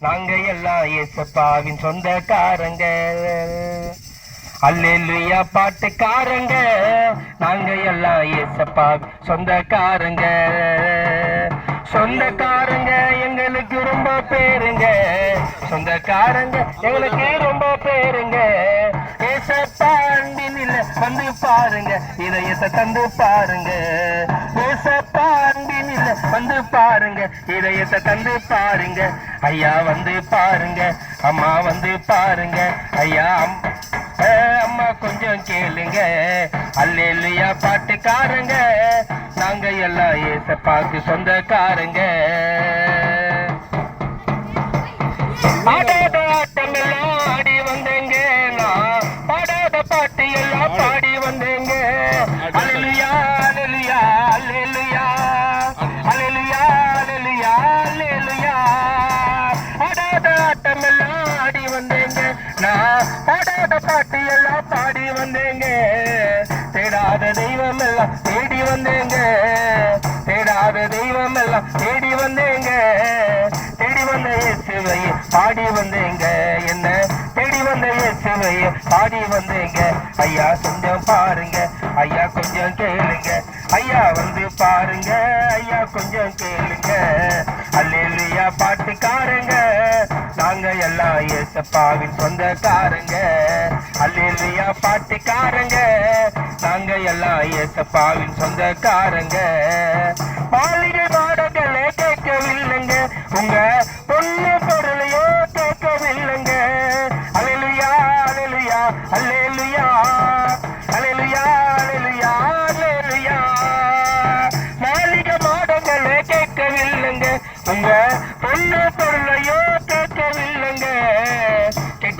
நாங்க எல்லாம் ஏசப்பாவின் சொந்தக்காரங்க அல்லேலுயா பாட்டுக்காரங்க. நாங்க எல்லாம் ஏசப்பா சொந்தக்காரங்க. சொந்தக்காரங்க எங்களுக்கு ரொம்ப பேருங்க. சொந்தக்காரங்க எங்களுக்கு ரொம்ப பேருங்க. வந்து பாருங்க இதயத்தை தந்து பாருங்க. ஏசப்பா அன்பினில் வந்து பாருங்க இதயத்தை தந்து பாருங்க. ஐயா வந்து பாருங்க அம்மா வந்து பாருங்க. ஐயா அம்மா கொஞ்சம் கேளுங்க. அல்லேலுயா பாட்டுக்காரங்க. நாங்க எல்லாம் ஏசப்பாக்கு சொந்தக்காரங்க. ஆடாத ஆட்டம் எல்லாம் ஆடி வந்தேங்க நான். பாடாத பாட்டு எல்லாம் ஆடி வந்தேங்க. நான் பாடாத பாட்டு எல்லாம் பாடி வந்தேங்க. தேடாத தெய்வம் எல்லாம் தேடி வந்தேங்க. தேடாத தெய்வம் எல்லாம் தேடி வந்தேங்க. தேடி வந்த இயேசுவையே பாடி வந்தேங்க. என்ன? தேடி வந்த இயேசுவையே பாடி வந்தேங்க. ஐயா கொஞ்சம் பாருங்க. ஐயா கொஞ்சம் கேளுங்க. ஐயா வந்து பாருங்க. ஐயா கொஞ்சம் கேளுங்க. அல்லேலியா பாட்டுக்காரங்க. நாங்க எல்லாம் ஏசப்பாவின் சொந்தக்காரங்க. அல்லேலியா பாட்டுக்காரங்க. நாங்க எல்லாம் ஏசப்பாவின் சொந்தக்காரங்க. மாளிகை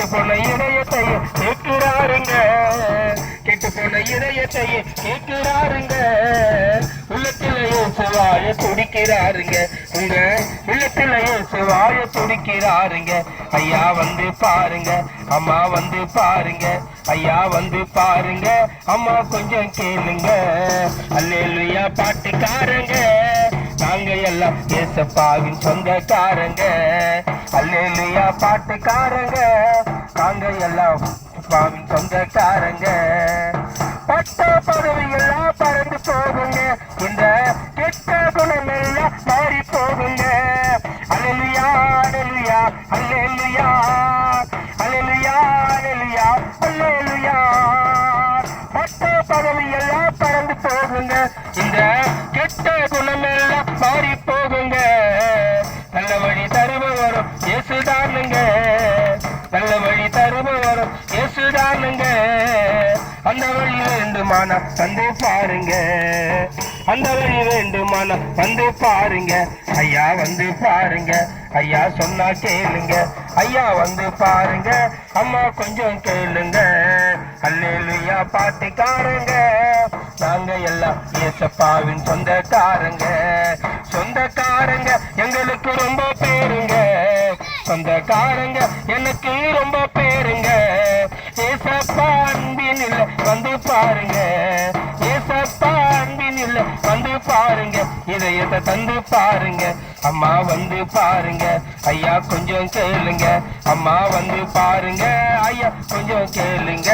கெட்டு போன இதயத்தையே கேட்கிறாருங்க. கெட்டு போன இதயத்தையே கேட்கிறாருங்க. உள்ளத்திலேயே செவாய துடிக்கிறாருங்க. உங்க உள்ளத்திலேயே செவாய துடிக்கிறாருங்க. ஐயா வந்து பாருங்க. அம்மா வந்து பாருங்க. ஐயா வந்து பாருங்க. அம்மா கொஞ்சம் கேளுங்க. அல்லேலுயா பாட்டுக்காரங்க. நாங்க எல்லாம் ஏசப்பாவின் சொந்தக்காரங்க. அல்லேலியா பாட்டுக்காரங்க. நாங்க எல்லாம் சுவாமி சொந்தக்காரங்க. பட்ட பதவி எல்லாம் பறந்து போகுங்க. இந்த கெட்ட குணம் எல்லாம் மாறி போகுங்க. அல்லேலுயா அல்லேலுயா அல்லேலியா அல்லேலுயா அல்லேலுயா அல்லேலியா. பட்ட பதவி எல்லாம் பறந்து போகுங்க. இந்த கெட்ட வேண்டுமானா வந்து பாருங்க. அந்த வழி வேண்டுமானா வந்து பாருங்க. ஐயா வந்து பாருங்க. ஐயா சொன்னா கேளுங்க. ஐயா வந்து பாருங்க. அம்மா கொஞ்சம் கேளுங்க. அல்லேலுயா பாட்டுக்காரங்க நாங்க எல்லாம் ஏசப்பாவின் சொந்தக்காரங்க. சொந்தக்காரங்க எங்களுக்கு ரொம்ப பேருங்க. சொந்தக்காரங்க எனக்கு ரொம்ப பேருங்க. ஏசப்பா அன்பின் இல்ல வந்து பாருங்க. ஏசப்பா அன்பின் இல்ல வந்து பாருங்க. இதயத்தை தந்து பாருங்க. அம்மா வந்து பாருங்க. ஐயா கொஞ்சம் கேளுங்க. அம்மா வந்து பாருங்க. ஐயா கொஞ்சம் கேளுங்க.